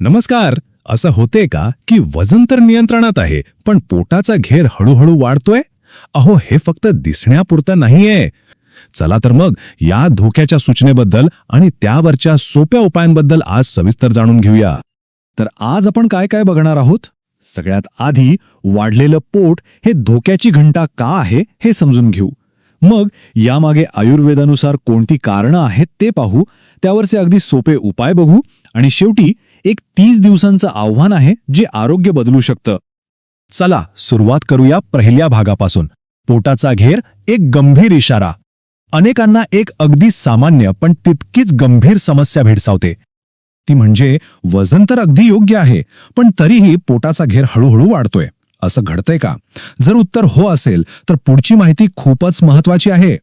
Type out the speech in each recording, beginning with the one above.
नमस्कार. असं होते का की वजन तर नियंत्रणात आहे पण पोटाचा घेर हळूहळू वाढतोय? अहो हे फक्त दिसण्यापुरतं नाहीये. चला तर मग या धोक्याच्या सूचनेबद्दल आणि त्यावरच्या सोप्या उपायांबद्दल आज सविस्तर जाणून घेऊया. तर आज आपण काय काय बघणार आहोत? सगळ्यात आधी वाढलेलं पोट हे धोक्याची घंटा का आहे हे समजून घेऊ. मग यामागे आयुर्वेदानुसार कोणती कारणं आहेत ते पाहू त्यावरचे अगदी सोपे उपाय बघू आणि शेवटी एक तीस दिवसांचं आव्हान आहे जे आरोग्य बदलू शकतं. चला सुरुवात करूया पहिल्या भागापासून. पोटाचा घेर एक गंभीर इशारा. अनेकांना एक अगदी सामान्य पण तितकीच गंभीर समस्या भेडसावते. ती म्हणजे वजन तर अगदी योग्य आहे पण तरीही पोटाचा घेर हळूहळू वाढतोय. असं घडतंय का? जर उत्तर हो असेल तर पुढची माहिती खूपच महत्वाची आहे.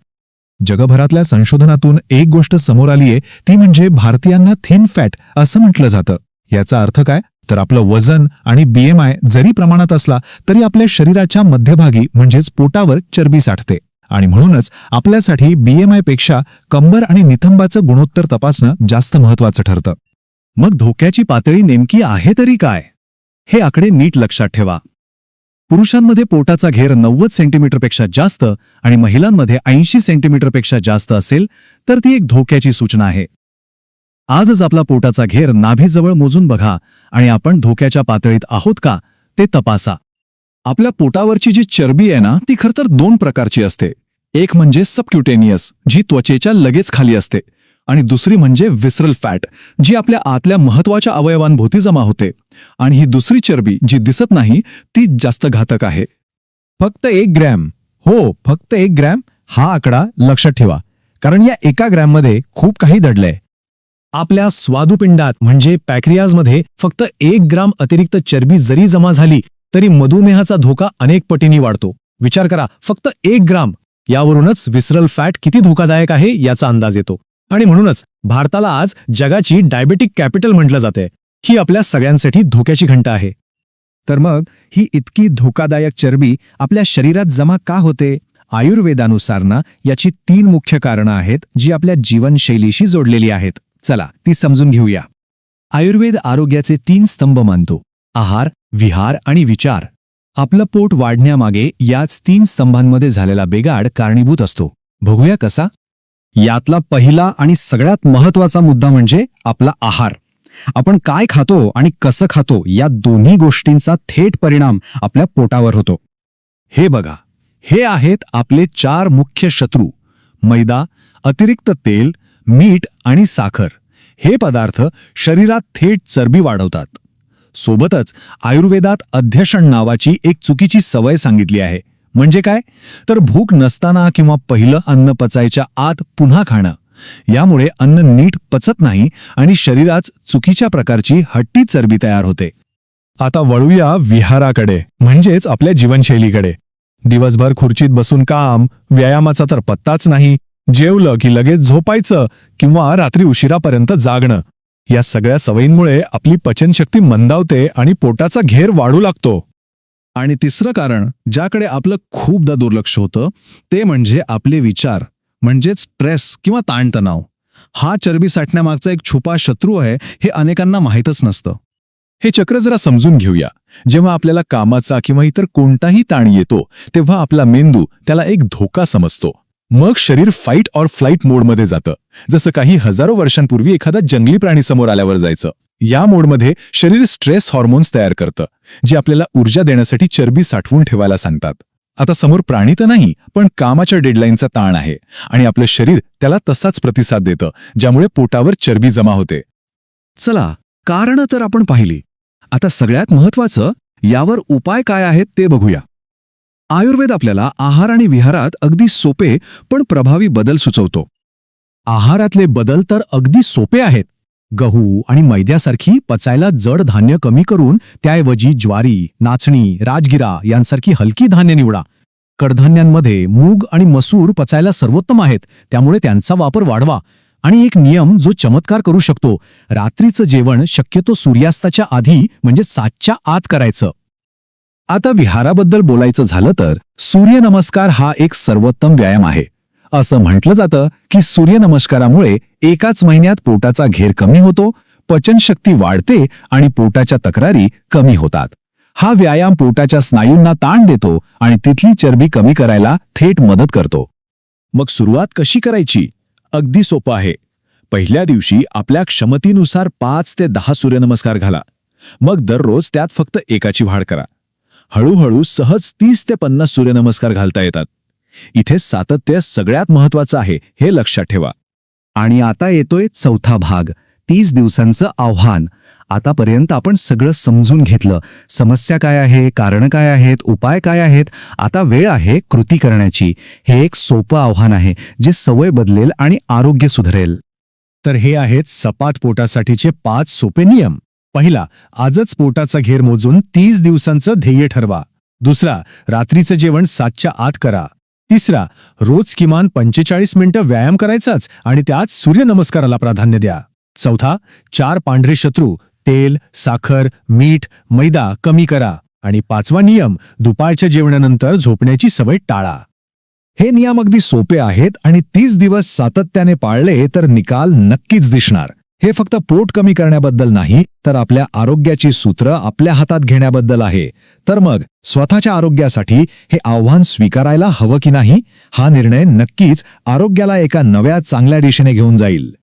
जगभरातल्या संशोधनातून एक गोष्ट समोर आलीये ती म्हणजे भारतीयांना थिन फॅट असं म्हटलं जातं. याचा अर्थ काय? तर आपलं वजन आणि बीएमआय जरी प्रमाणात असला तरी आपल्या शरीराच्या मध्यभागी म्हणजेच पोटावर चरबी साठते. आणि म्हणूनच आपल्यासाठी बीएमआयपेक्षा कंबर आणि निथंबाचं गुणोत्तर तपासणं जास्त महत्वाचं ठरतं. मग धोक्याची पातळी नेमकी आहे तरी काय? हे आकडे नीट लक्षात ठेवा. पुरुषांमध्ये पोटाचा घेर नव्वद सेंटीमीटरपेक्षा जास्त आणि महिलांमध्ये ऐंशी सेंटीमीटरपेक्षा जास्त असेल तर ती एक धोक्याची सूचना आहे. आजच आपला पोटाचा घेर नाभीजवळ मोजून बघा आणि आपण धोक्याच्या पातळीत आहोत का ते तपासा. आपल्या पोटावरची जी चरबी आहे ना ती खरं तर दोन प्रकारची असते. एक म्हणजे सबक्युटेनियस जी त्वचेच्या लगेच खाली असते. आणि दुसरी म्हणजे विसरल फॅट जी आपल्या आतल्या महत्त्वाच्या अवयवांभोवती जमा होते. आणि ही दुसरी चरबी जी दिसत नाही ती जास्त घातक आहे. फक्त एक ग्रॅम. हो फक्त एक ग्रॅम. हा आकडा लक्षात ठेवा. कारण या एका ग्रॅममध्ये खूप काही दडलंय. आपल्या स्वादुपिंडात म्हणजे पॅक्रियाजमध्ये फक्त एक ग्राम अतिरिक्त चरबी जरी जमा झाली तरी मधुमेहाचा धोका अनेक पटींनी वाढतो. विचार करा फक्त एक ग्राम. यावरूनच विसरल फॅट किती धोकादायक आहे याचा अंदाज येतो. आणि म्हणूनच भारताला आज जगाची डायबेटिक कॅपिटल म्हटलं जाते ही आपल्या सगळ्यांसाठी धोक्याची घंटा आहे. तर मग ही इतकी धोकादायक चरबी आपल्या शरीरात जमा का होते? आयुर्वेदानुसार ना याची तीन मुख्य कारणं आहेत जी आपल्या जीवनशैलीशी जोडलेली आहेत. चला ती समजून घेऊया. आयुर्वेद आरोग्याचे तीन स्तंभ मानतो. आहार विहार आणि विचार. आपलं पोट वाढण्यामागे याच तीन स्तंभांमध्ये झालेला बेगाड कारणीभूत असतो. बघूया कसा? यातला पहिला आणि सगळ्यात महत्त्वाचा मुद्दा म्हणजे आपला आहार. आपण काय खातो आणि कसं खातो या दोन्ही गोष्टींचा थेट परिणाम आपल्या पोटावर होतो. हे बघा. हे आहेत आपले चार मुख्य शत्रू. मैदा अतिरिक्त तेल मीठ आणि साखर हे पदार्थ शरीरात थेट चरबी वाढवतात. सोबतच आयुर्वेदात अध्यक्षण नावाची एक चुकीची सवय सांगितली आहे. म्हणजे काय? तर भूक नसताना किंवा पहिलं अन्न पचायच्या आत पुन्हा खाणं. यामुळे अन्न नीट पचत नाही आणि शरीरात चुकीच्या प्रकारची हट्टी चरबी तयार होते. आता वळूया विहाराकडे म्हणजेच आपल्या जीवनशैलीकडे. दिवसभर खुर्चीत बसून काम व्यायामाचा तर पत्ताच नाही. जेवलं की लगेच झोपायचं किंवा रात्री उशिरापर्यंत जागणं. या सगळ्या सवयींमुळे आपली पचनशक्ती मंदावते आणि पोटाचा घेर वाढू लागतो. आणि तिसरं कारण ज्याकडे आपलं खूपदा दुर्लक्ष होतं ते म्हणजे आपले विचार म्हणजेच स्ट्रेस किंवा ताणतणाव. हा चरबी साठण्यामागचा एक छुपा शत्रू आहे हे अनेकांना माहीतच नसतं. हे चक्र जरा समजून घेऊया. जेव्हा आपल्याला कामाचा किंवा इतर कोणताही ताण येतो तेव्हा आपला मेंदू त्याला एक धोका समजतो. मग शरीर फाईट और फ्लाईट मोडमध्ये जातं. जसं काही हजारो वर्षांपूर्वी एखादा जंगली प्राणी समोर आल्यावर जायचं. या मोडमध्ये शरीर स्ट्रेस हॉर्मोन्स तयार करतं जे आपल्याला ऊर्जा देण्यासाठी चरबी साठवून ठेवायला सांगतात. आता समोर प्राणी तर नाही पण कामाच्या डेडलाईनचा ताण आहे आणि आपलं शरीर त्याला तसाच प्रतिसाद देतं ज्यामुळे पोटावर चरबी जमा होते. चला कारणं तर आपण पाहिली. आता सगळ्यात महत्वाचं यावर उपाय काय आहेत ते बघूया. आयुर्वेद आपल्याला आहार आणि विहारात अगदी सोपे पण प्रभावी बदल सुचवतो. आहारातले बदल तर अगदी सोपे आहेत. गहू आणि मैद्यासारखी पचायला जड धान्य कमी करून त्याऐवजी ज्वारी नाचणी राजगिरा यांसारखी हलकी धान्य निवडा. कडधान्यांमध्ये मूग आणि मसूर पचायला सर्वोत्तम आहेत त्यामुळे त्यांचा वापर वाढवा. आणि एक नियम जो चमत्कार करू शकतो रात्रीचं जेवण शक्यतो सूर्यास्ताच्या आधी म्हणजे सातच्या आत करायचं. आता विहाराबद्दल बोलायचं झालं तर सूर्यनमस्कार हा एक सर्वोत्तम व्यायाम आहे. असं म्हटलं जातं की सूर्यनमस्कारामुळे एकाच महिन्यात पोटाचा घेर कमी होतो पचनशक्ती वाढते आणि पोटाच्या तक्रारी कमी होतात. हा व्यायाम पोटाच्या स्नायूंना ताण देतो आणि तिथली चरबी कमी करायला थेट मदत करतो. मग सुरुवात कशी करायची? अगदी सोपं आहे. पहिल्या दिवशी आपल्या क्षमतेनुसार पाच ते दहा सूर्यनमस्कार घाला. मग दररोज त्यात फक्त एकाची वाढ करा. हळूहळू सहज तीस ते पन्नास सूर्यनमस्कार घालता येतात. इथे सातत्य सगळ्यात महत्वाचं आहे हे लक्षात ठेवा. आणि आता येतोय चौथा भाग तीस दिवसांचं आव्हान. आतापर्यंत आपण सगळं समजून घेतलं. समस्या काय आहे कारण काय आहेत उपाय काय आहेत आता वेळ आहे कृती करण्याची. हे एक सोपं आव्हान आहे जे सवय बदलेल आणि आरोग्य सुधारेल. तर हे आहेत सपाट पोटासाठीचे पाच सोपे नियम. पहिला आजच पोटाचा घेर मोजून तीस दिवसांचं ध्येय ठरवा. दुसरा रात्रीचं जेवण सातच्या आत करा. तिसरा रोज किमान पंचेचाळीस मिनिटं व्यायाम करायचाच आणि त्यात सूर्यनमस्काराला प्राधान्य द्या. चौथा चार पांढरे शत्रू तेल साखर मीठ मैदा कमी करा आणि पाचवा नियम दुपारच्या जेवणानंतर झोपण्याची सवय टाळा. हे नियम अगदी सोपे आहेत आणि तीस दिवस सातत्याने पाळले तर निकाल नक्कीच दिसणार. हे फक्त पोट कमी करण्याबद्दल नाही तर आपल्या आरोग्याची सूत्र आपल्या हातात घेण्याबद्दल आहे. तर मग स्वतःच्या आरोग्यासाठी हे आव्हान स्वीकारायला हवं की नाही? हा निर्णय नक्कीच आरोग्याला एका नव्या चांगल्या दिशेने घेऊन जाईल.